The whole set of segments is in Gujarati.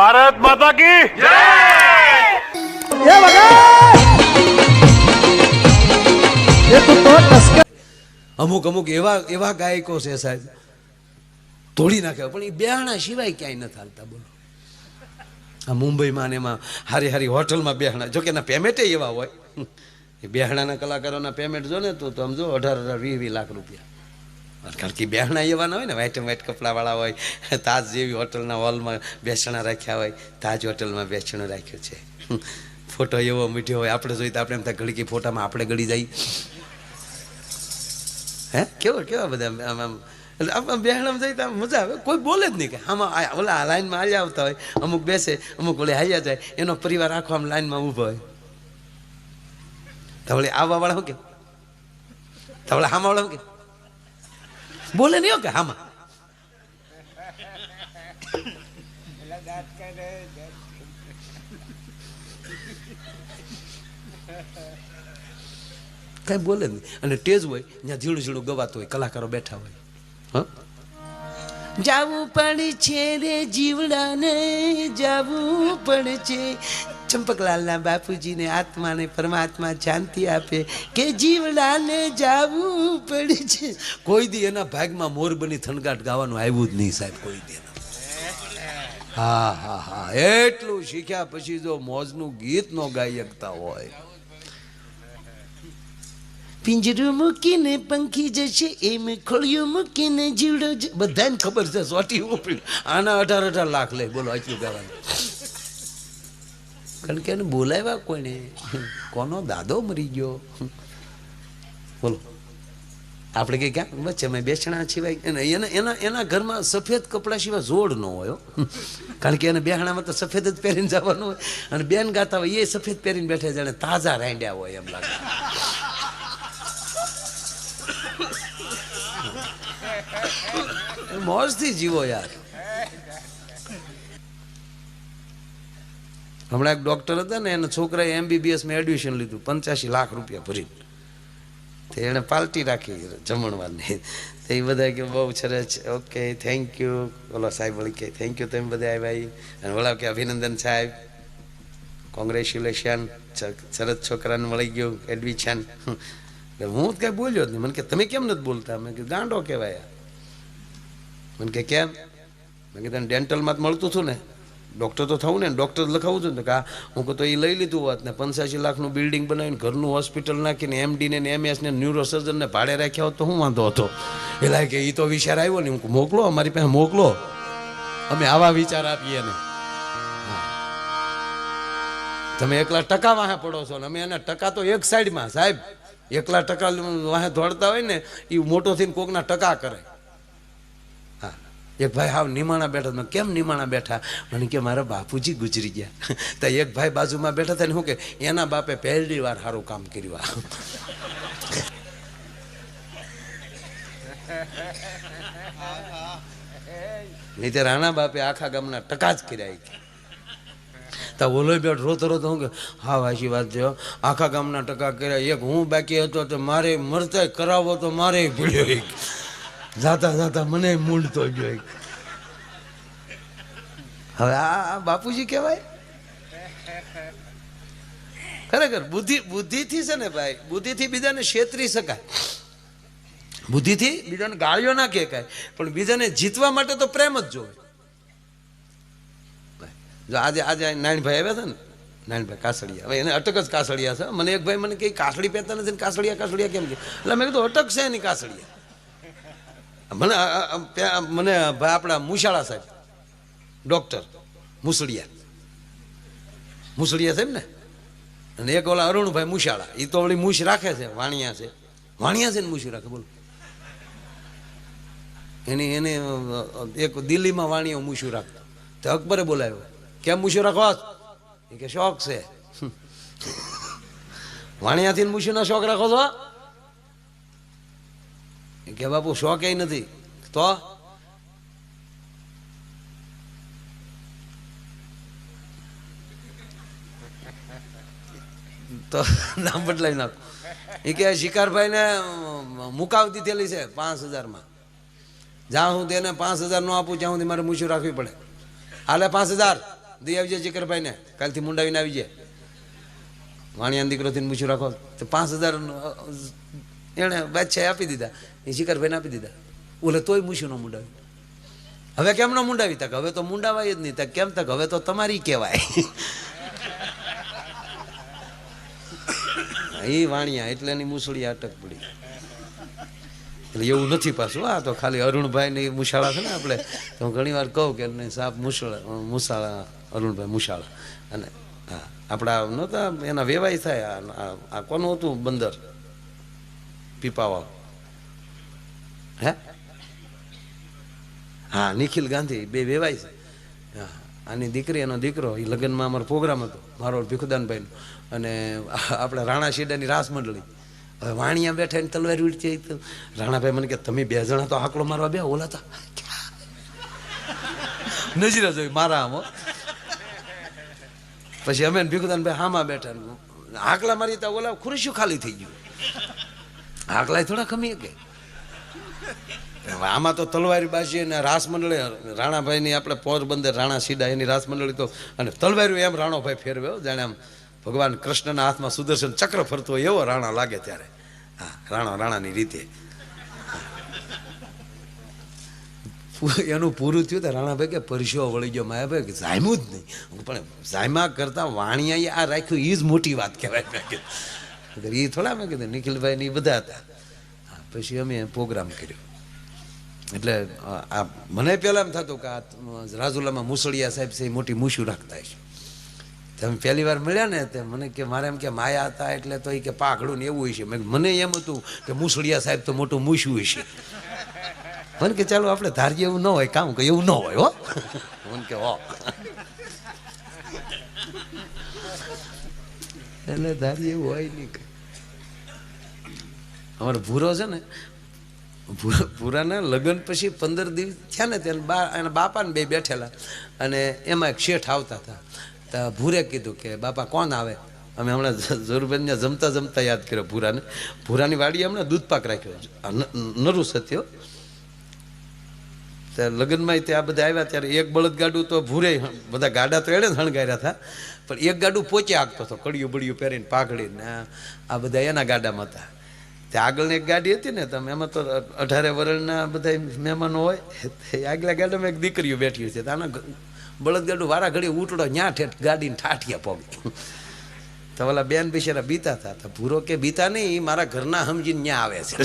ભારત માતા કી એ વગર એ તું તો ટસકા અમુક અમુક એવા એવા ગાયકો છે સાહેબ. તોડી નાખે પણ એ બેહાણા સિવાય ક્યાંય નથી હાલતા બોલો. આ મુંબઈમાં ને એમાં હારી હારી હોટલમાં બેહાણા જોકે એના પેમેન્ટે એવા હોય. એ બેહાણાના કલાકારોના પેમેન્ટ જો ને તો સમજો અઢાર અઢાર વીસ વીસ લાખ રૂપિયા. કારણ કે બહેણા એવા ના હોય ને વ્હાઈટ એન્ડ કપડાવાળા હોય, તાજ જેવી હોટલના હોલમાં બેસણા રાખ્યા હોય, તાજ હોટલમાં બેસણું રાખ્યું છે. ફોટો એવો મીઠો હોય, આપણે જોઈએ તો આપણે એમ થાય ઘડીકી ફોટામાં આપણે ગળી જાય. હે? કેવા કેવા બધા આમ આમ આમ આમ જઈએ જઈ તો મજા આવે. કોઈ બોલે જ નહીં કે આમાં ઓલા લાઈનમાં હાલ્યા આવતા હોય, અમુક બેસે, અમુક ઓલે હાલ્યા જાય, એનો પરિવાર આખો આમ લાઈનમાં ઊભો હોય. તો વળી આવવા વાળા શું કે? તો વળી આમાં વાળા શું કે? બોલે નહીં કે હામાં? કઈ બોલે નહીં. અને ટેજ હોય, ત્યાં ઝીણું ઝીણું ગવાતું હોય, કલાકારો બેઠા હોય. હા? જાવું પડે છે રે જીવડાને, જાવું પડે છે ચંપકલાલના બાપુજીને આત્માને પરમાત્મા શાંતિ આપે કે જીવડાને જાવું પડે છે. કોઈ દી એના ભાગમાં મોરબની થનગાટ ગાવાનું આવ્યું જ નહીં સાહેબ, કોઈ દી. હા હા હા, એટલું શીખ્યા પછી જો મોજનું ગીત નો ગાઈ શકતા હોય. પિંજરું મૂકીને પંખી જશે, એમ ખોળિયું મૂકીને જીવડો બધાને ખબર છે, સોટી ઉપડી. આના અઢાર અઢાર લાખ લે, બોલો, આટલું ગાવાનું. કારણ કે એને બોલાવ્યા કોઈને? કોનો દાદો મરી ગયો? બોલો. આપણે કે ક્યાં? વચ્ચે અમે બેસણા સિવાય એને, એના એના ઘરમાં સફેદ કપડાં સિવાય જોડ ન હોય કારણ કે એને બેહણામાં તો સફેદ જ પહેરીને જવાનું હોય. અને બેન ગાતા હોય, એ સફેદ પહેરીને બેઠા જાણે તાજા રાંડ્યા હોય એમ લાગે. મોજથી જીવો યાર. હમણાં એક ડૉક્ટર હતા ને, એના છોકરાએ એમબીબીએસમાં એડમિશન લીધું, પંચ્યાસી લાખ રૂપિયા ભરીને. તે એણે પાર્ટી રાખી જમણવાની તે એ બધા કે બહુ સરસ ઓકે થેન્ક યુ ઓલો સાહેબ વળી કે થેન્ક યુ તમે બધા આવ્યા અને ઓલા કે, અભિનંદન સાહેબ. કોંગ્રેચ્યુલેશન સરસ છોકરાને મળી ગયું એડમિશન હું કઈ બોલ્યો જ નહીં. મને કે, તમે કેમ નથી બોલતા? મેં કે ગાંડો કહેવાય. મને કે, કેમ? મેં કીધું ડેન્ટલમાં જ મળતું હતું ને. ડૉક્ટર તો થવું ને, ડૉક્ટર લખાવું છું ને કે હું કહું તો એ લઈ લીધું હોત ને, પંચ્યાસી લાખનું બિલ્ડિંગ બનાવીને ઘરનું હોસ્પિટલ નાખીને એમડીને ને એમએસને ન્યુરોસર્જનને ભાડે રાખ્યા હોત તો હું વાંધો હતો. એટલે કે એ તો વિચાર આવ્યો ને, હું મોકલો, અમારી પાસે મોકલો. અમે આવા વિચાર આપીએ ને. તમે એકલા ટકા વાહે પડો છો ને, અમે એના ટકા તો એક સાઈડમાં સાહેબ. એકલા ટકા વાહે દોડતા હોય ને એ મોટો થઈને કોકના ટકા કરે. એક ભાઈ, હાવ નિમાણા બેઠા. મેં, કેમ નિમાણા બેઠા? મને કે, મારા બાપુજી ગુજરી ગયા. તો એક ભાઈ બાજુમાં બેઠા હતા ને શું કે, એના બાપે પહેલી વાર સારું કામ કર્યું આ. નહીં તે રાણા બાપે આખા ગામના ટકા જ કર્યા. તો ઓલો બેઠ રોતો રોતો હું કે હા વાસી વાત છે. આખા ગામના ટકા કર્યા એક. હું બાકી હતો તો મારે મરતા કરાવો તો મારે એક. જાતા જાતા મને મૂંડતો ગયો હવે આ બાપુજી કહેવાય? ખરેખર બુદ્ધિ, બુદ્ધિથી છે ને ભાઈ, બુદ્ધિથી બીજાને છેતરી શકાય. બુદ્ધિથી બીજાને ગાળ્યો ના કે કાય પણ બીજાને જીતવા માટે તો પ્રેમ જ જોવે. જો આજે આજે નારાયણભાઈ આવ્યા હતા ને નારાયણભાઈ કાસળિયા હવે એને અટક જ કાસડિયા છે. મને એક ભાઈ મને કઈ કાસળી પહેતા નથી ને કાસડિયા કાસડિયા કેમ કે? એટલે મેં કીધું, અટક છે એની કાસડિયા. મને મને ભાઈ આપણા મુશાળા સાહેબ, ડોક્ટર મુસળિયા. મુસળિયા સાહેબ ને? અને એક ઓલા અરુણભાઈ મુશાળા એ તો ઓલી મુશ રાખે છે, વાણિયા છે. વાણિયા છે ને મુશ રાખે, બોલો. એની, એને એક દિલ્હીમાં વાણીઓ મૂછું રાખતો. તો અકબરે બોલાવ્યો, કેમ મૂછું રાખવા કે, શોખ છે. વાણિયાથી મૂછુંના શોખ રાખો છો? કે બાપુ, શો એ નથી? તો? નામ બદલાવી નાખો. એ કે શિકારભાઈને મુકાવતી દીધેલી છે પાંચ હજારમાં. જ્યાં હું તેને પાંચ હજાર નો આપું, ત્યાં સુધી મારે મૂછું રાખવી પડે. હાલે પાંચ હજાર. દઈ આવી જાય ચિકરભાઈ ને કાલથી મુંડાવીને આવી જાય. વાણિયાનો દીકરોથી મૂછું રાખો. તો પાંચ હજાર એણે બાદશાહે આપી દીધા. એ શિખરભાઈને આપી દીધા. ઓલે તોય મૂછ્યું ન મુંડાવ્યું. હવે કેમ ન મુંડાવી તક? હવે તો મુંડાવાય જ નહીં તક. કેમ તક? હવે તો તમારી કહેવાય. એ વાણિયા એટલે એની મુસળી અટક પડી. એટલે એવું નથી પાછું. આ તો ખાલી અરુણભાઈ ની મુશાળા છે ને આપણે. તો હું ઘણી વાર કહું કે નહીં સાપ મુસળા મુસાળા અરુણભાઈ મુશાળા અને હા આપણા નહોતા એના વેવાય થાય. આ કોનું હતું બંદર? પીપાવાળ હે? હા, નિખિલ ગાંધી બે વેવાય છે. આની દીકરી એનો દીકરો એ લગ્નમાં અમારો પ્રોગ્રામ હતો, મારો ભીખુદાનભાઈનો. અને આપણે રાણા શેડાની રાસ મંડળી. હવે વાણિયા બેઠા ને તલવાર ઉડતી તો રાણાભાઈ મને કે, તમે બે જણા તો આકડો મારવા બે ઓલા તો. નજરે જોઈ મારા આમ પછી અમે ભીખુદાનભાઈ હામાં બેઠા આકલા મારી તા ઓલા ખુરશીઓ ખાલી થઈ ગયું. આકલાય થોડા ખમી કે? આમાં તો તલવારી બાજી અને રાસ મંડળી રાણાભાઈની આપણે પોરબંદર રાણા સીડા, એની રાસ મંડળી તો અને તલવારી એમ રાણોભાઈ ફેરવ્યો જાણે આમ ભગવાન કૃષ્ણના હાથમાં સુદર્શન ચક્ર ફરતો હોય, એવો રાણા લાગે ત્યારે. હા, રાણા રાણાની રીતે. એનું પૂરું થયું તો રાણાભાઈ કે પરસ્યો વળી ગયો. માયાભાઈ કે જાયમું જ નહીં. પણ જાયમા કરતા વાણિયાએ આ રાખ્યું એ જ મોટી વાત કહેવાય. મેં કીધું. એ થોડા મેં કીધું, નિખિલભાઈ ને ઈ બધા હતા. પછી અમે પ્રોગ્રામ કર્યો. એટલે આ મને પહેલાં એમ થતું કે આ રાજુલામાં મુસળિયા સાહેબ છે, એ મોટી મૂછું રાખતા છે તમે પહેલી વાર મળ્યા ને, તે મને કે મારે એમ કે માયા હતા એટલે તો એ કે પાઘડું ને એવું હશે. મને એમ હતું કે મુસળિયા સાહેબ તો મોટું મૂછું હશે. મને કે ચાલો, આપણે ધારીએ એવું ન હોય, કામ કે એવું ન હોય, હો. મને કે હો એટલે ધારી એવું હોય નહીં અમારો ભૂરો છે ને ભૂરા ભૂરાના લગ્ન પછી પંદર દિવસ થયા ને ત્યારે બા, એના બાપાને બે બેઠેલા અને એમાં એક શેઠ આવતા હતા. તો ભૂરે કીધું કે, બાપા, કોણ આવે? અમે હમણાં જરૂરબેનને જમતા જમતા યાદ કર્યો ભૂરાને. ભૂરાની વાડીએ હમણાં દૂધ પાક રાખ્યો. નરુ સત્યો ત્યાં લગ્નમાં તે આ બધા આવ્યા ત્યારે એક બળદગાડું તો ભૂરે બધા ગાડા તો એડે જ હણગાર્યા હતા. પણ એક ગાડું પોચે આગતો હતો કડિયું બળિયું પહેરીને પાઘડીને, આ- બધા એના ગાડામાં હતા. તે આગળની એક ગાડી હતી ને તમે એમાં તો અઢારે વર્ષના બધા મહેમાનો હોય આગલા ગાડામાં એક દીકરીઓ બેઠી છે આના બળદગાડું વારા ઘડી ઉટડો ન્યા ઠેઠ ગાડીને ઠાઠિયા પગ. તો ઓલા બેન બિચારા બીતા હતા, તો ભૂરો કે બીતા નહીં એ મારા ઘરના સમજીને ન્યા આવે છે.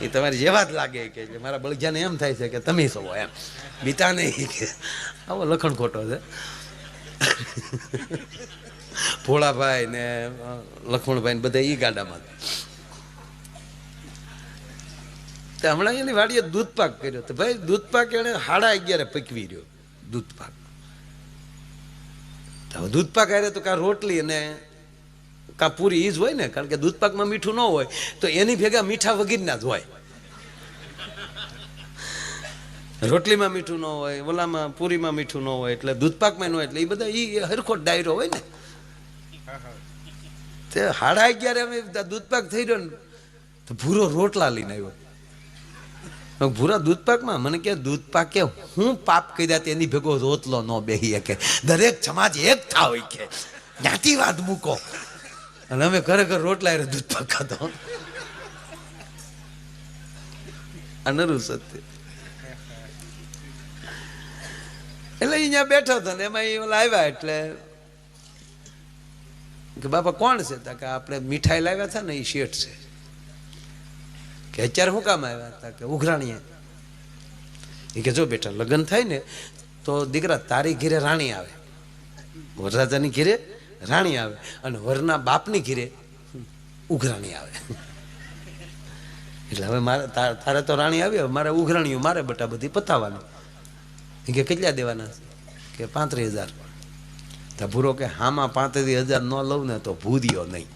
એ તમારી જેવા જ લાગે કે મારા બળજાને એમ થાય છે કે તમે છો એમ. બીતા નહીં કે. આવો લખણ ખોટો છે. ભોળાભાઈ ને લખમણભાઈ ને બધા ઈ ગાડામાં. હમણાં એની વાડીએ દૂધ પાક કર્યો તો ભાઈ દૂધ પાક એને હાડા અગિયારે પકવી રહ્યો દૂધ પાક હવે દૂધ પાક હારે તો કાં રોટલી અને કાં પૂરી ઈજ હોય ને, કારણ કે દૂધ પાકમાં મીઠું ન હોય, તો એની ભેગા મીઠા વગીરના જ હોય. રોટલીમાં મીઠું ન હોય ઓલામાં પૂરીમાં મીઠું ન હોય, એટલે દૂધપાકમાં ન હોય, એટલે એ બધા એ હરખો ડાયરો હોય ને. તે હાડા અગિયારે અમે દૂધપાક થઈ રહ્યો ને, તો ભૂરો રોટલા લઈને આવ્યો. ભૂરા દૂધ પાકમાં મને કે દૂધ પાક કે હું પાપ કર્યા તેની ભેગો રોટલો ન બેહી કે દરેક સમાજ એક થા હોય કે. જ્ઞાતિવાદ મૂકો. અને અમે ખરેખર રોટલા હારે દૂધ પાક ખાતો આ નરું સત્ય. એટલે અહીંયા બેઠા હતા ને એમાં એ ઓલા આવ્યા એટલે કે બાપા, કોણ છે? તા કે આપણે મીઠાઈ લાવ્યા હતા ને એ શેઠ છે. કે અત્યારે શું કામ આવ્યા હતા? કે ઉઘરાણીએ. એ કે જો બેટા, લગ્ન થાય ને તો દીકરા તારી ઘીરે રાણી આવે. વરરાજાની ઘીરે રાણી આવે અને વરના બાપની ઘીરે ઉઘરાણી આવે. એટલે હવે મારે, તારે તો રાણી આવી, હવે મારે ઉઘરાણીઓ, મારે બટા બધી પતાવવાની. કે કેટલા દેવાના કે પાંત્રીસ હજાર. તો ભૂરો કે હામાં પાંત્રીસ હજાર ન લઉં ને તો ભૂદ્યો નહીં.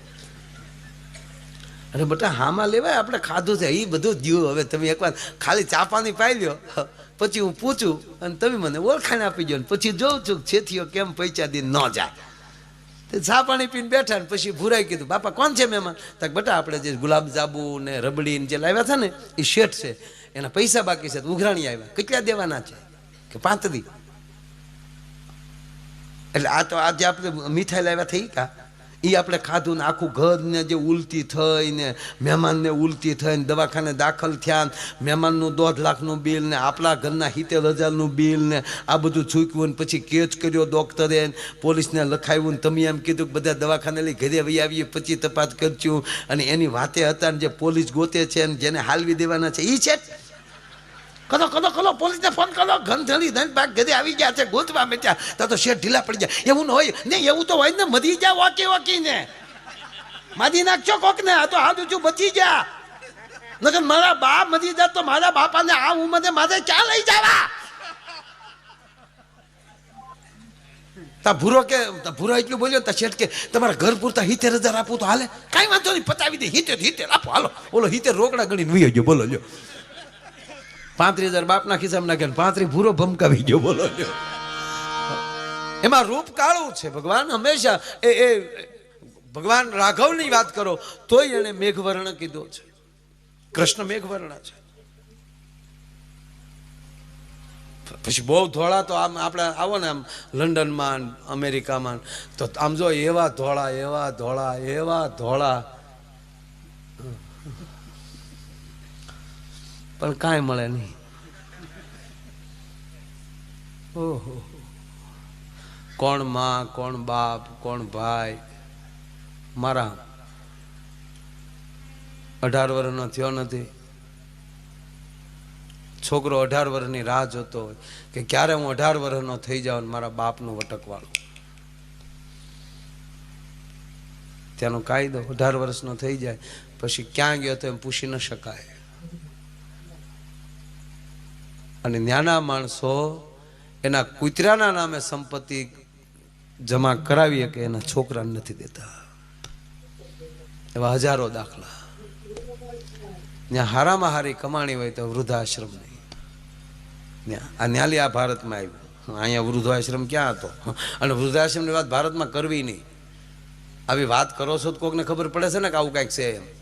અરે બટા, હામાં લેવાય આપણે? ખાધું છે. એ બધું જ દ્યું હવે તમે એકવાર ખાલી ચા પાણી પાઈ લ્યો. પછી હું પૂછું અને તમે મને ઓળખાણ આપી દો ને પછી જોઉં છું છેથીઓ કેમ પૈસા દી ન જાય. તે ચા પાણી પીને બેઠા ને પછી ભૂરાઈ કીધું, બાપા, કોણ છે મહેમાન? તક બટા, આપણે જે ગુલાબજાંબુ ને રબડી ને જે લાવ્યા છે ને એ શેઠ છે. એના પૈસા બાકી છે. ઉઘરાણી આવ્યા. કેટલા દેવાના છે? કે પાંત્રી એટલે આ તો આજે આપણે મીઠાઈ લાવ્યા થઈ કા એ આપણે ખાધું ને આખું ઘરને જે ઉલટી થઈને મહેમાનને ઉલટી થઈને દવાખાને દાખલ થયા ને મહેમાનનું દોઢ લાખનું બિલ ને આપણા ઘરના સિત્તેર હજારનું બિલ ને આ બધું ચૂક્યું ને પછી કેચ કર્યો ડૉક્ટરે પોલીસને લખાવ્યું ને તમે એમ કીધું કે બધા દવાખાને લઈ ઘરે વહી આવીએ, પછી તપાસ કરશું. અને એની વાતે હતા ને જે પોલીસ ગોતે છે ને જેને હાલવી દેવાના છે એ છે જ. કરો કરો કરો, પોલીસને ફોન કરો. ધન પાક ઘરે આવી ગયા છે, ગોતવા મેચ્યા તો તો શેઠ ઢીલા પડી જાય. એવું ન હોય. ને એવું તો હોય ને. મરી જા, વાકી, વાકીને. મારી નાખજો કોક ને આ તો હાથ ઊંચું બચી જા. નકર મારા બા મરી જાત તો મારા બાપાને આ ઉંમરે મારે ક્યાં લઈ જવા? તા ભૂરો કે ભૂરો એટલું બોલ્યો તા શેઠ કે, તમારા ઘર પૂરતા હિતેર હજાર આપું તો હાલે. કાંઈ વાંધો નહીં, પતાવી દે. હિતેર હિતેર આપો. હાલો. ઓલો હિતેર રોકડા ગણીને વી ગયો. બોલો, લ્યો. પાંત્રીસ હજાર બાપના ખિસ્સામાં નાખ્યા પાંત્રીસ ભૂરો ભમકાવી ગયો, બોલો એમાં રૂપ કાળું છે, ભગવાન હંમેશા એ એ, ભગવાન રાઘવની વાત કરો, તોય એને મેઘવર્ણ કીધો છે. કૃષ્ણ મેઘવર્ણ છે. પછી બહુ ધોળા તો આમ આપણે આવો ને આમ લંડનમાં અમેરિકામાં તો આમ જો એવા ધોળા એવા ધોળા એવા ધોળા પણ કાંઈ મળે નહીં. ઓહો. કોણમાં, કોણ બાપ, કોણ ભાઈ? મારા અઢાર વર્ષનો થયો નથી. છોકરો અઢાર વર્ષની રાહ જોતો હોય કે ક્યારે હું અઢાર વર્ષનો થઈ જાઉં મારા બાપનું વટકવાળું ત્યાંનો કાયદો અઢાર વર્ષનો થઈ જાય, પછી ક્યાં ગયો તો એમ પૂછી ન શકાય. અને નાના માણસો એના કૂતરાના નામે સંપત્તિ જમા કરાવીએ કે એના છોકરાને નથી દેતા. એવા હજારો દાખલા. ત્યાં હારામાં હારી કમાણી હોય તો વૃદ્ધાશ્રમ નહીં. આ ન્યાલી આ ભારતમાં આવ્યું. અહીંયા વૃદ્ધાશ્રમ ક્યાં હતો? અને વૃદ્ધાશ્રમની વાત ભારતમાં કરવી નહીં. આવી વાત કરો છો તો કોકને ખબર પડે છે ને કે આવું કાંઈક છે એમ.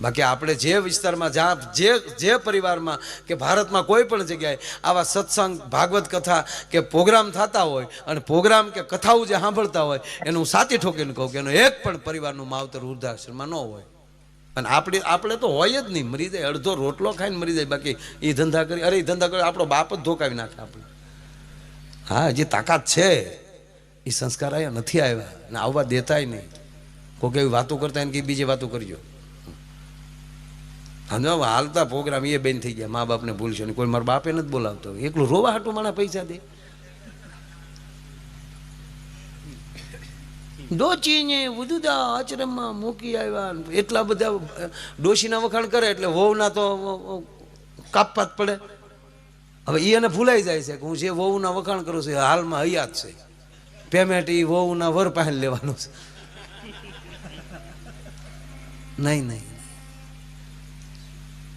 બાકી આપણે જે વિસ્તારમાં જ્યાં જે જે પરિવારમાં કે ભારતમાં કોઈ પણ જગ્યાએ આવા સત્સંગ, ભાગવત કથા કે પ્રોગ્રામ થતા હોય અને પ્રોગ્રામ કે કથાઓ જે સાંભળતા હોય, એનું હું સાચી ઠોકીને કહું કે એનો એક પણ પરિવારનું માવતર વૃદ્ધાશ્રમમાં ન હોય. અને આપણે આપણે તો હોય જ નહીં, મરી જાય, અડધો રોટલો ખાઈને મરી જાય, બાકી એ ધંધા કરી, અરે એ ધંધા કરી, આપણો બાપ જ ધોકાવી નાખે આપણે હા, જે તાકાત છે એ સંસ્કાર અહીંયા નથી આવ્યા અને આવવા દેતાય નહીં. કોઈ એવી વાતો કરતા એને કે બીજી વાતો કરજો. અને હાલતા પ્રોગ્રામ એ બેન થઈ ગયા. મા બાપને ભૂલશો ને કોઈ મારા બાપે નથી બોલાવતો. એકલું રોવા હાટું મારા પૈસા દે. ડોચીને વધુદા આચરમમાં મૂકી આવ્યા એટલા બધા ડોશીના વખાણ કરે એટલે વહુના તો કાપવા જ પડે. હવે એ એને ભૂલાઈ જાય છે કે હું જે વહુના વખાણ કરું છું હાલમાં હયાત છે. પેમેન્ટ એ વહુના વર પાસે લેવાનું છે. નહીં નહીં.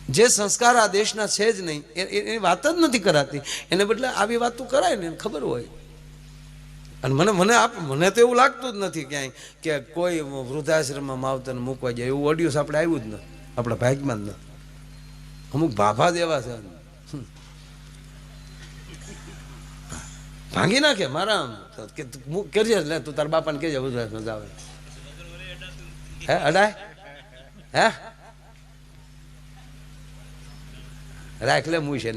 જે સંસ્કાર આ દેશના છે જ નહીં એની વાત જ નથી કરાતી. એને બદલે આવી વાત કરાય ને ખબર હોય. અને મને મને આપ મને તો એવું લાગતું જ નથી ક્યાંય કે કોઈ વૃદ્ધાશ્રમમાં માવતરને મૂકવા જાય. એવું ઓડિયોસ આપણે આવ્યું જ નથી. આપણા ભાગ્યમાં જ નથી. અમુક ભાભા દેવા છે. ભાંગી નાખે મારા. કે કરજે લે, તું તારા બાપાને કહેજે વૃદ્ધાશ્રમ જાવે. હે, અડાય? હે? રાખ લે મુઈ છે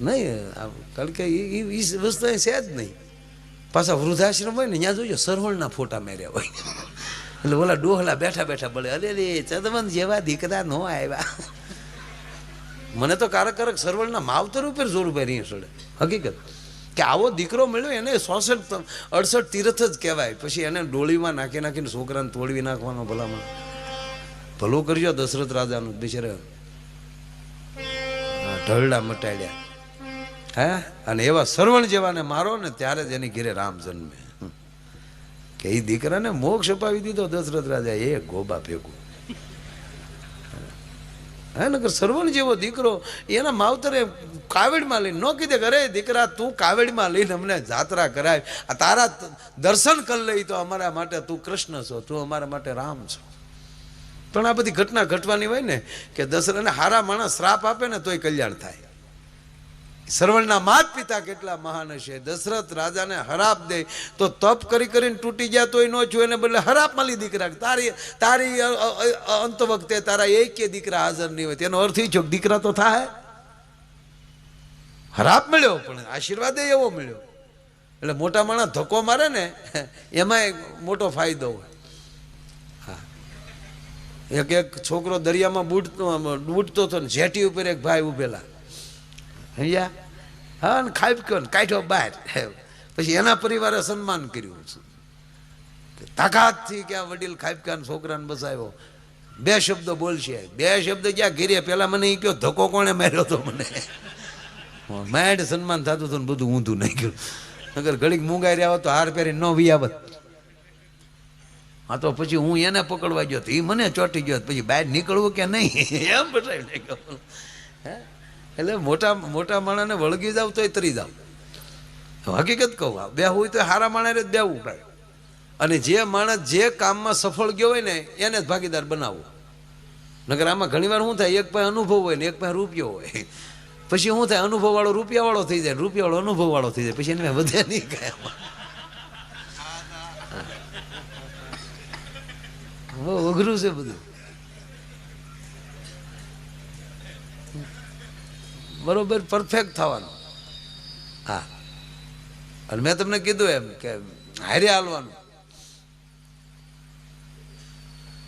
નહીં, આ કારણ કે એ એ વસ્તુ અહીં છે જ નહીં. પાછા વૃદ્ધાશ્રમ હોય ને, ત્યાં જોજો સરવણના ફોટા મેર્યા હોય. એટલે ઓલા ડોહલા બેઠા બેઠા બળે અરે રે, ચંદવંત જેવા દીકરા નો આવ્યા મને તો કારક કારક સરવણના માવતર ઉપર જોર ઊભા રહી સડે. હકીકત. કે આવો દીકરો મળ્યો એને સોસઠ, અડસઠ તીર્થ જ કહેવાય. પછી એને ડોળીમાં નાખી નાખીને છોકરાને તોડવી નાખવાનો ભલામણ. ભલું કરજો દશરથ રાજાનું, બિચારા ઢળડા મટાડ્યા. હે? અને એવા સરવણ જેવાને મારો ને ત્યારે જ એની ઘેરે રામ જન્મે. કે એ દીકરાને મોક્ષ અપાવી દીધો દશરથ રાજા એ ગોબા ભેગું. હે? નગર સરવણ જેવો દીકરો એના માવતરે કાવડમાં લઈને, ન કીધે અરે દીકરા, તું કાવડમાં લઈને અમને જાત્રા કરાય. તારા દર્શન કરી લઈ તો અમારા માટે, તું કૃષ્ણ છો, તું અમારા માટે રામ છો. પણ આ બધી ઘટના ઘટવાની હોય ને કે દશરથને હારા માણસ શ્રાપ આપે ને તોય કલ્યાણ થાય. શ્રવણના માત પિતા કેટલા મહાન હશે. દશરથ રાજાને હરાપ દે તો તપ કરી કરીને તૂટી ગયા તોય ન છું એને બદલે હરાપ મળી દીકરા. તારી તારી અંત વખતે તારા એકે દીકરા હાજર નહીં હોય. તેનો અર્થ એ છો દીકરા તો થાય હરાપ મળ્યો, પણ આશીર્વાદ એવો મળ્યો. એટલે મોટા માણસ ધક્કો મારે ને, એમાંય મોટો ફાયદો હોય. એક એક છોકરો દરિયામાં બૂટતો બૂટતો હતો ને જેટી ઉપર એક ભાઈ ઉભેલા અહીંયા હા, ને ખાઈ ગયો ને કાઢ્યો બહાર. પછી એના પરિવારે સન્માન કર્યું તાકાતથી કે આ વડીલ ખાઈપકાન છોકરાને બસાવ્યો બે શબ્દો બોલશે. બે શબ્દ ક્યાં ઘીરે પેલા મને એ કયો, ધક્કો કોણે માર્યો હતો મને? મેડ સન્માન થતું હતું ને બધું ઊંધું નહીં ગયું. નગર ઘડીક મૂંગાઈ રહ્યા હોત તો હાર પહેરી ન વિયાવત. હા, તો પછી હું એને પકડવા ગયો તો એ મને ચોંટી ગયો, પછી બહાર નીકળવું કે નહીં? એમ બતાવી હે? એટલે મોટા મોટા માણસને વળગી જાવ તોય તરી જાવ. હકીકત કહું બે હોય તો હારા માણસે જ બેવું પડે અને જે માણસ જે કામમાં સફળ ગયો હોય ને, એને જ ભાગીદાર બનાવવો નગર આમાં ઘણીવાર શું થાય, એક પાસે અનુભવ હોય ને, એક પાસે રૂપિયો હોય. પછી શું થાય અનુભવ વાળો રૂપિયા વાળો થઈ જાય રૂપિયા વાળો અનુભવ વાળો થઈ જાય, પછી એને વધે નહીં કાંઈ બહુ અઘરું છે બધું. બરોબર પરફેક્ટ થવાનું. હા. અને મેં તમને કીધું એમ કે હારે હાલવાનું.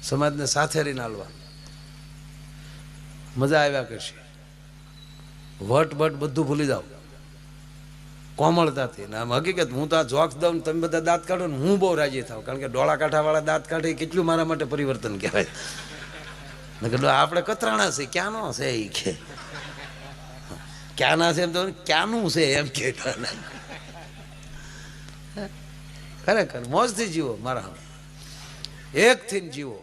સમાજને સાથે રહીને હાલવાનું. મજા આવ્યા કરશે. વટ બટ બધું ભૂલી જાઓ. કોમળતાથી. ને આમ હકીકત, હું તો આ જોક્સ દઉં તમે બધા દાંત કાઢો ને હું બહુ રાજી થાવ કારણ કે ડોળા કાંઠાવાળા દાંત કાઢે કેટલું મારા માટે પરિવર્તન કહેવાય. નકર આપણે કતરાણા છે ક્યાંનો છે એ કે? ક્યાંના છે? એમ તો, ક્યાંનું છે? એમ કે ખરેખર, મોજથી જીવો મારા હામે. એકથી ને જીવો.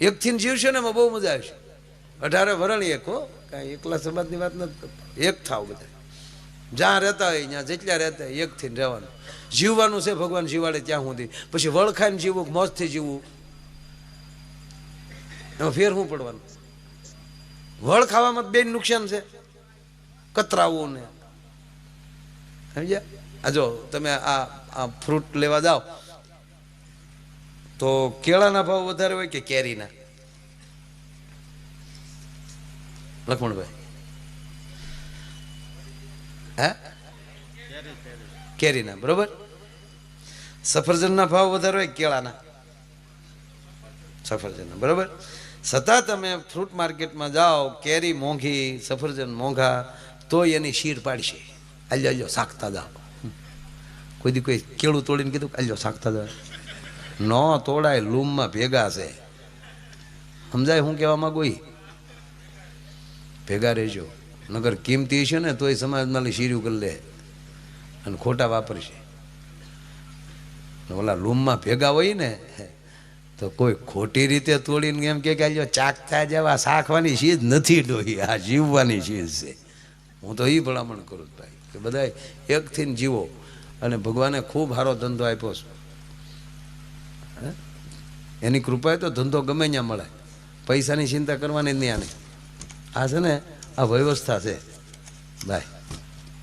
એકથી ને જીવશો ને એમાં બહુ મજા આવશે. અઢારે વરણ એક હો, કાંઈ એકલા સમાજની વાત નથી એક થાવ બધા. જ્યાં રહેતા હોય ત્યાં જેટલા રહેતા હોય એકથી થઈને રહેવાનું. જીવવાનું છે ભગવાન જીવાડે ત્યાં સુધી. પછી વળખાઈને જીવવું, મોજથી જીવવું. એમાં ફેર શું પડવાનું? વળ ખાવામાં બેન નુકસાન છે. કતરાવું ને સમજ્યા? આ જો તમે આ આ ફ્રૂટ લેવા જાઓ, તો કેળાના ભાવ વધારે હોય કે કેરીના? લક્ષ્મણભાઈ હે? કેરીના, બરોબર? સફરજનના ભાવ વધારે હોય કેળાના? સફરજનના, બરોબર? છતાં તમે ફ્રૂટ માર્કેટમાં જાઓ, કેરી મોંઘી, સફરજન મોંઘા તોય એની શીર પાડશે. અલ્યો અલ્યો શાકતા જાઓ. કોઈ દી કોઈ કેળું તોડીને કીધું અલ્યો શાકતા જાઓ. ન તોડાય, લૂમમાં ભેગા છે. સમજાય હું કહેવા માંગુ ભેગા રહેજો. નગર કિંમતી છે ને, તોય સમાજમાં શીર્યું કરી લે અને ખોટા વાપરશે. ઓલા લૂમમાં ભેગા હોય ને, તો કોઈ ખોટી રીતે તોડીને એમ કે આલ્યો ચાકતા જેવા શાખવાની ચીજ નથી ડોહી, આ જીવવાની ચીજ છે. હું તો એ ભલામણ કરું ભાઈ, કે બધા એકથી જીવો. અને ભગવાને ખૂબ સારો ધંધો આપ્યો છે? એની કૃપાએ તો ધંધો ગમે ત્યાં મળે. પૈસાની ચિંતા કરવાની જ નહીં. આને આ છે ને આ વ્યવસ્થા છે. ભાઈ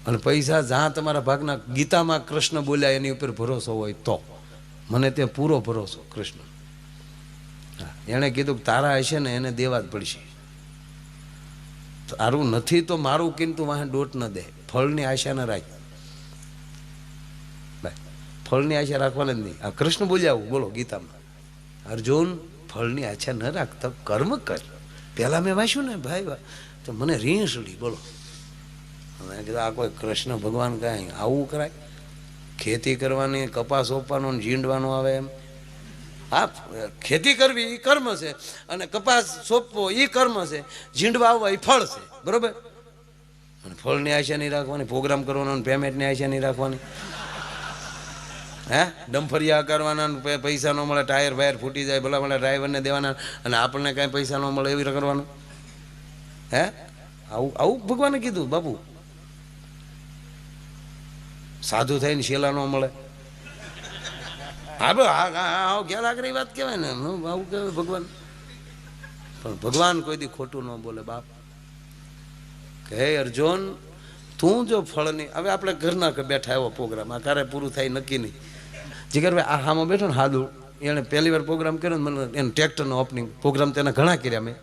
અને પૈસા જ્યાં તમારા ભાગના ગીતામાં કૃષ્ણ બોલ્યા એની ઉપર ભરોસો હોય તો. મને ત્યાં પૂરો ભરોસો, કૃષ્ણ. એણે કીધું કે તારા હશે ને એને દેવા જ પડશે. તારું નથી તો મારું કિંતુ વાહે ડોટ ન દે? ફળની આશા ન રાખ. ફળની આશા રાખવાને જ નહીં. આ કૃષ્ણ બોલ્યા બોલો ગીતામાં. અર્જુન, ફળની આશા ન રાખતા કર્મ કર. પહેલાં મેં વાંચ્યું ને, ભાઈ તો મને રીંસડી બોલો. મેં કીધું, આ કોઈ કૃષ્ણ ભગવાન કાંઈ આવું કરાય? ખેતી કરવાની, કપાસ સોંપવાનો ને ઝીંડવાનો આવે એમ? હા, ખેતી કરવી એ કર્મ છે અને કપાસ સોંપવો એ કર્મ છે. ઝીંડવા આવવા એ ફળ છે, બરોબર? અને ફળની આશા નહીં રાખવાની, પ્રોગ્રામ કરવાનો પેમેન્ટની આશા નહીં રાખવાની. હે? ડમફરિયા કરવાના પૈસા ન મળે, ટાયર, વાયર ફૂટી જાય, ભલા ભલા ડ્રાઈવરને દેવાના અને આપણને કાંઈ પૈસા ન મળે એવી કરવાનું. હે? આવું આવું ભગવાને કીધું, બાપુ, સાધુ થઈને શેલા ન મળે. હા ભાઈ હા આગળ વાત કહેવાય ને. આવું કહેવાય ભગવાન. પણ ભગવાન કોઈ દી ખોટું ન બોલે, બાપ. કે, હે અર્જુન, તું જો ફળની હવે આપણે ઘરના બેઠા એવો પ્રોગ્રામ, આ ક્યારે પૂરું થાય નક્કી નહીં. જીગરભાઈ આ હામાં બેઠો ને હાદુ. એણે પહેલી વાર પ્રોગ્રામ કર્યો ને મને એને ટ્રેક્ટરનો ઓપનિંગ પ્રોગ્રામ તેના ઘણા કર્યા મેં.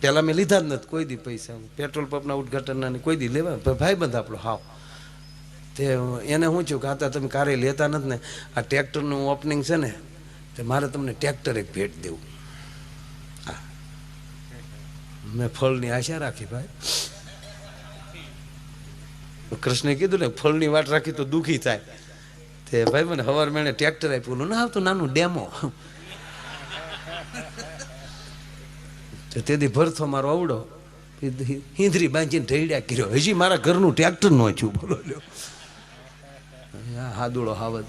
પહેલાં મેં લીધા જ નથી કોઈ દી પૈસા. પેટ્રોલ પંપના ઉદઘાટનના કોઈ દી લેવા. ભાઈ બંધ આપણો હાવ. તે, એને હું છું કે આ તમે કારે લેતા નથી ને. આ ટ્રેક્ટરનું ઓપનિંગ છે ને, તે મારે તમને ટ્રેક્ટર એક ભેટ દેવું. હા. મેં ફળની આશા રાખી ભાઈ. કૃષ્ણે કીધું ને, ફળની વાટ રાખી તો દુઃખી થાય. તે ભાઈ મને હવાર મેણે ટ્રેક્ટર આપ્યું. ના, આવતું નાનું ડેમો તો તેથી ભરથો મારો આવડો. હિંદરી બાંધીને ઢેડ્યા કર્યો. હજી મારા ઘરનું ટ્રેક્ટર નો થયું બોલો લ્યો. હાદુડો હાવદ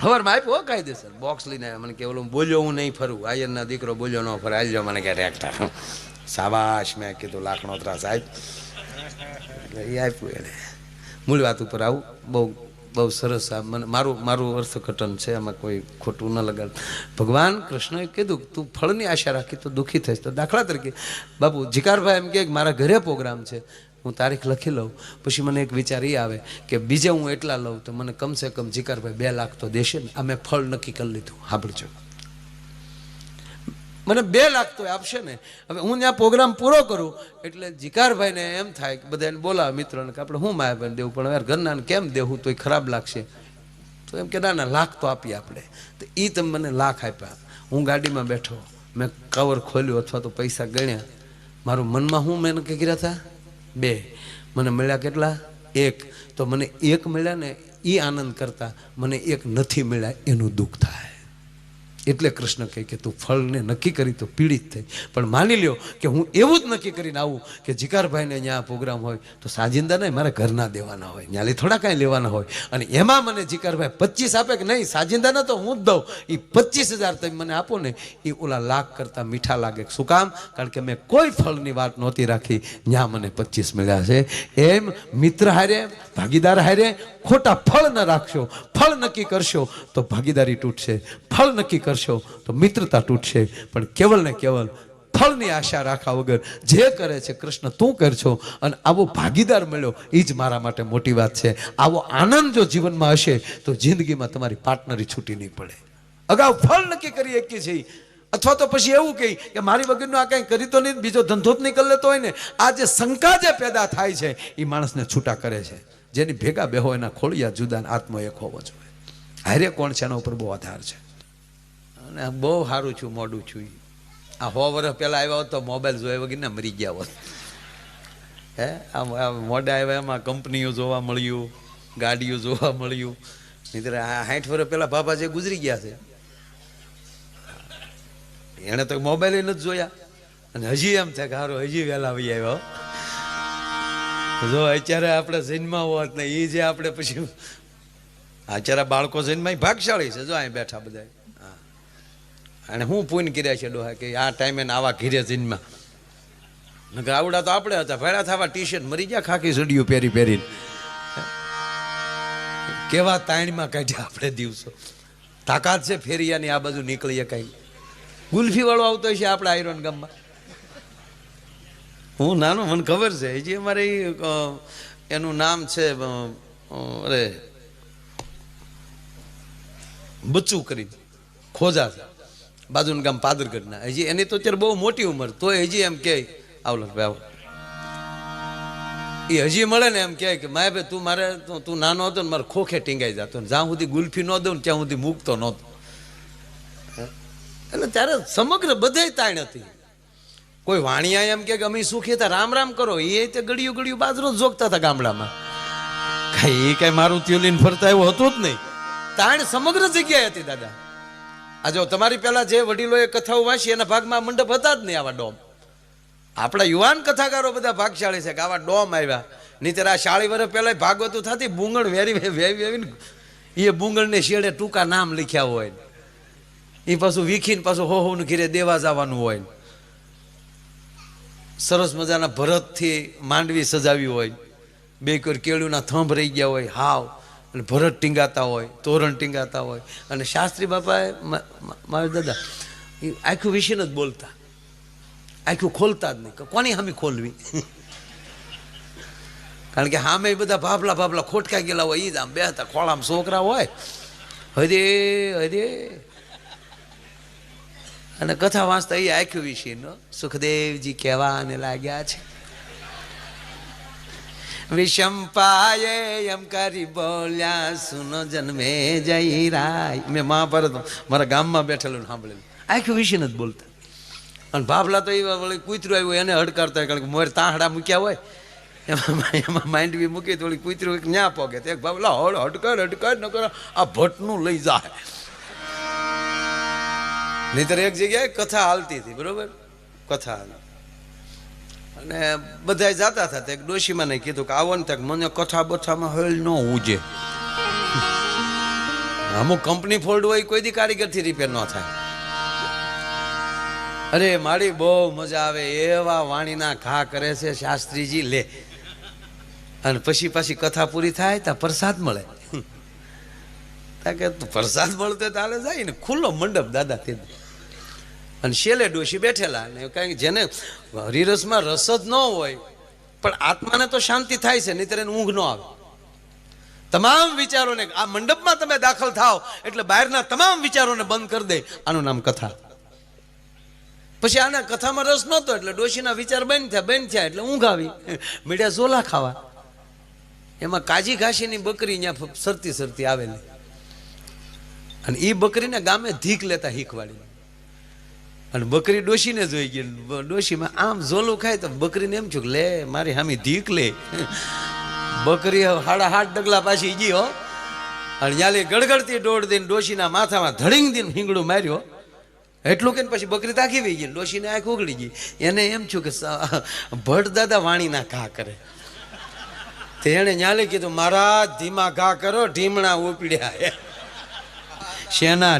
હવારમાં આપ્યો કાયદેસર. બોક્સ લઈને મને કે ઓલું બોલ્યો હું નહીં ફરું. આયરના દીકરો બોલ્યો ન ફરે. આલ્યો મને કે ટ્રેક્ટર સાબાશ મેં કીધું લાખણોત્રા સાહેબ એટલે એ આપ્યું એને. મૂળ વાત ઉપર આવું. બહુ બહુ સરસ આ મને મારું મારું અર્થઘટન છે એમાં કોઈ ખોટું ન લગાડ. ભગવાન કૃષ્ણએ કીધું તું ફળની આશા રાખી તો દુઃખી થઈશ. તો દાખલા તરીકે, બાપુ જીકારભાઈ એમ કે મારા ઘરે પ્રોગ્રામ છે. હું તારીખ લખી લઉં. પછી મને એક વિચાર એ આવે કે બીજે હું એટલા લઉં તો મને કમસે કમ જીકારભાઈ બે લાખ તો દેશે ને. આ મેં ફળ નક્કી કરી લીધું. સાંભળજો. મને બે લાખ તો આપશે ને. હવે હું ત્યાં પ્રોગ્રામ પૂરો કરું, એટલે જીકારભાઈને એમ થાય કે બધાને બોલાવે મિત્રોને કે આપણે હું માયાભાઈને દેવું? પણ યાર ઘરના કેમ દેવું? તો એ ખરાબ લાગશે. તો એમ કે ના ના, લાખ તો આપીએ આપણે. તો એ તમે મને લાખ આપ્યા. હું ગાડીમાં બેઠો. મેં કવર ખોલ્યું અથવા તો પૈસા ગણ્યા. મારું મનમાં હું મેં કહી કર્યા હતા? બે. મને મળ્યા કેટલા? એક. તો મને એક મળ્યા ને એ આનંદ કરતા મને એક નથી મળ્યા, એનું દુઃખ થાય. એટલે કૃષ્ણ કહે કે તું ફળને નક્કી કરી તો પીડિત થઈ. પણ માની લ્યો કે હું એવું જ નક્કી કરીને આવું કે જીકારભાઈને અહીંયા પ્રોગ્રામ હોય તો સાજિંદા નહીં, મારા ઘરના દેવાના હોય, ન્યાલી થોડા કાંઈ લેવાના હોય. અને એમાં મને જીકારભાઈ પચીસ આપે કે નહીં, સાજિંદાના તો હું જ દઉં. એ પચીસ હજાર તમે મને આપો ને એ ઓલા લાખ કરતાં મીઠા લાગે. શું કામ? કારણ કે મેં કોઈ ફળની વાત નહોતી રાખી. ત્યાં મને પચીસ મળ્યા છે. એમ મિત્ર હારે, ભાગીદાર હારે ખોટા ફળ ન રાખશો. ફળ નક્કી કરશો તો ભાગીદારી તૂટશે. ફળ નક્કી કરશો તો મિત્રતા તૂટશે. પણ કેવલ ને કેવલ ફળની આશા રાખા વગર જે કરે છે કૃષ્ણ તું કરશો. અને આવો ભાગીદાર મળ્યો એ જ મારા માટે મોટી વાત છે. આવો આનંદ જો જીવનમાં હશે, તો જિંદગીમાં તમારી પાર્ટનરી છૂટી નહીં પડે. અગાઉ ફળ નક્કી કરી શકીએ છીએ અથવા તો પછી એવું કહી કે મારી વગરનું આ કંઈ કરી તો નહીં, બીજો ધંધો જ નીકળ લેતો હોય ને, આ જે શંકા જે પેદા થાય છે એ માણસને છૂટા કરે છે. જેની ભેગા બેહો એના ખોળિયા જુદા આત્મ એક હોવો જોઈએ. હારે કોણ છે એના ઉપર બહુ આધાર છે. અને બહુ સારું છું, મોડું છું. આ સો વર્ષ પહેલાં આવ્યા હોત તો મોબાઈલ જોયા વગર ને મરી ગયા હોત. હે? આમ મોડા આવ્યા એમાં કંપનીઓ જોવા મળ્યું, ગાડીઓ જોવા મળ્યું. નહીં આ સાઠ વર્ષ પહેલાં બાબા જે ગુજરી ગયા છે. એણે તો મોબાઈલ નથી જોયા. અને હજી એમ છે કે હારો, હજી વહેલા આવી આવ્યો. જો અત્યારે આપણે જન્મા હોત ને એ જે આપણે પછી અત્યારે બાળકો જન્મા ભાગશાળી છે. જો અહીં બેઠા બધા અને હું પૂન કર્યા છે ડોહા કે આ ટાઈમે આવા ઘીરે જીનમાં. નકર આવડા તો આપણે હતા ભેડા થવા ટી શર્ટ મરી ગયા, ખાખી સડિયું પહેરી પહેરીને. કેવા તાણીમાં કાઢ્યા આપણે દિવસો. તાકાત છે ફેરિયાની, આ બાજુ નીકળીએ કઈ ગુલ્ફી વાળો આવતો છે આપણે આયરોન ગામમાં. હું નાનો, મને ખબર છે, હજી અમારે એનું નામ છે અરે, બચ્ચું કરી ખોજા છે. બાજુનું ગામ પાદરગઢના. હજી એની તો અત્યારે બહુ મોટી ઉંમર તોય હજી એમ કે આવલો ભાઈ આવો. એ હજી મળે ને એમ કહે કે માય ભાઈ તું મારે તું- તું નાનો હતો ને મારે ખોખે ટીંગાઈ જતો ને જ્યાં સુધી ગુલ્ફી ન દઉં ને ત્યાં સુધી મૂકતો નહોતો. એટલે ત્યારે સમગ્ર બધે તાણ હતી. કોઈ વાણિયા એમ કે અમે સુખી હતા રામ રામ કરો. એ તે ગળિયું ગળિયું બાજરો જોગતા હતા ગામડામાં. કઈ એ કઈ મારું ત્યુલીન ફરતા એવું હતું જ નહીં. તાણ સમગ્ર જગ્યાએ હતી દાદા. આ જો તમારી પહેલા જે વડીલોએ કથાઓ વાંચી, એના ભાગમાં મંડપ હતા જ નહીં આવા ડોમ. આપણા યુવાન કથાકારો બધા ભાગશાળી છે કે આવા ડોમ આવ્યા. નીચે આ શાળી વર્ષ પહેલાં ભાગવતું થતી બુંગળ વેરી વેવી વેવીને એ બુંગળને શેડે ટૂંકા નામ લખ્યા હોય. એ પાછું વીખીને પાછું હો હોનું ઘીરે દેવા જવાનું હોય. સરસ મજાના ભરતથી માંડવી સજાવી હોય. બે કોઈ કેળુના થંભ રહી ગયા હોય. હાવ. અને ભરત ટીંગાતા હોય, તોરણ ટીંગાતા હોય. અને શાસ્ત્રી બાપાએ મારા દાદા, એ આખું વિશે જ બોલતા. આખું ખોલતા જ નહીં. કોની હામી ખોલવી? કારણ કે સામે બધા ભાભલા ભાભલા ખોટકા ગયેલા હોય એ જ આમ બે હતા, ખોળામાં છોકરા હોય. હરે હરે અને કથા વાંચતા એ આખ્યું વિશે સુખદેવજી સુખદેવજી કહેવાને લાગ્યા છે. વિષમ પાયે એમ કરી બોલ્યા સુનો જન્મે જઈ રાય મેં મહાભારત મારા ગામમાં બેઠેલું સાંભળેલું આખું વિશે નથી બોલતા અને ભાભલા તો એવા વળી કૂતરું આવ્યું એને હડકારતા કારણ કે મોર તાહડા મૂક્યા હોય એમાં એમાં માંડવી મૂકી તો વળી કૂતરું એક ન્યા પોગે તો એક ભાભલા હળ હડકાર હડકાર ન કરો આ ભટ્ટનું લઈ જાય નહીતર એક જગ્યાએ કથા હાલતી હતી બરોબર કથા હાલ અને બધા જતા હતા તે એક ડોશીમાં નહીં કીધું કે આવો ને તક મને કથા બથામાં હળ ન ઉજે. અમુક કંપની ફોલ્ડ હોય કોઈ દી કારીગરથી રિપેર ન થાય. અરે મારી બહુ મજા આવે એવા વાણીના ઘા કરે છે શાસ્ત્રીજી, લે. અને પછી પાછી કથા પૂરી થાય ત્યાં પ્રસાદ મળે. કે પ્રસાદ મળતો તાલે જાય ને. ખુલ્લો મંડપ દાદા તે. અને શેલે ડોશી બેઠેલા ને કારણ કે જેને હરિરસમાં રસ જ ન હોય, પણ આત્માને તો શાંતિ થાય છે, નહીતર એને ઊંઘ ન આવે. તમામ વિચારોને, આ મંડપમાં તમે દાખલ થાવ એટલે બહારના તમામ વિચારોને બંધ કરી દે, આનું નામ કથા. પછી આના કથામાં રસ નહોતો, એટલે ડોશીના વિચાર બંધ થયા બંધ થયા, એટલે ઊંઘ આવી. મીડિયા ઝોલા ખાવા. એમાં કાજી ઘાસીની બકરી ત્યાં સરતી સરતી આવેલી. અને એ બકરીને ગામે ધીક લેતા હીખવાડી અને બકરી ડોશીને જોઈ ગઈ. ડોશીમાં આમ ઝોલું ખાય તો બકરીને એમ છું લે, મારી હામી ધીક લે. બકરી હાડા હાથ ડગલા પાછી ગઈ, હો. અને યાલી ગડગડતી દોડ દઈને ડોશીના માથામાં ધડીંગ દઈને હિંગડું માર્યો. એટલું કે પછી બકરી તાકી વહી ગઈ ડોશીને આંખ ઉગડી ગઈ. એને એમ છું કે ભટ્ટ દાદા વાણીના ઘા કરે. તેણે ન્યાલે કીધું, મારા ધીમા ઘા કરો, ઢીમણા ઉપડ્યા શેના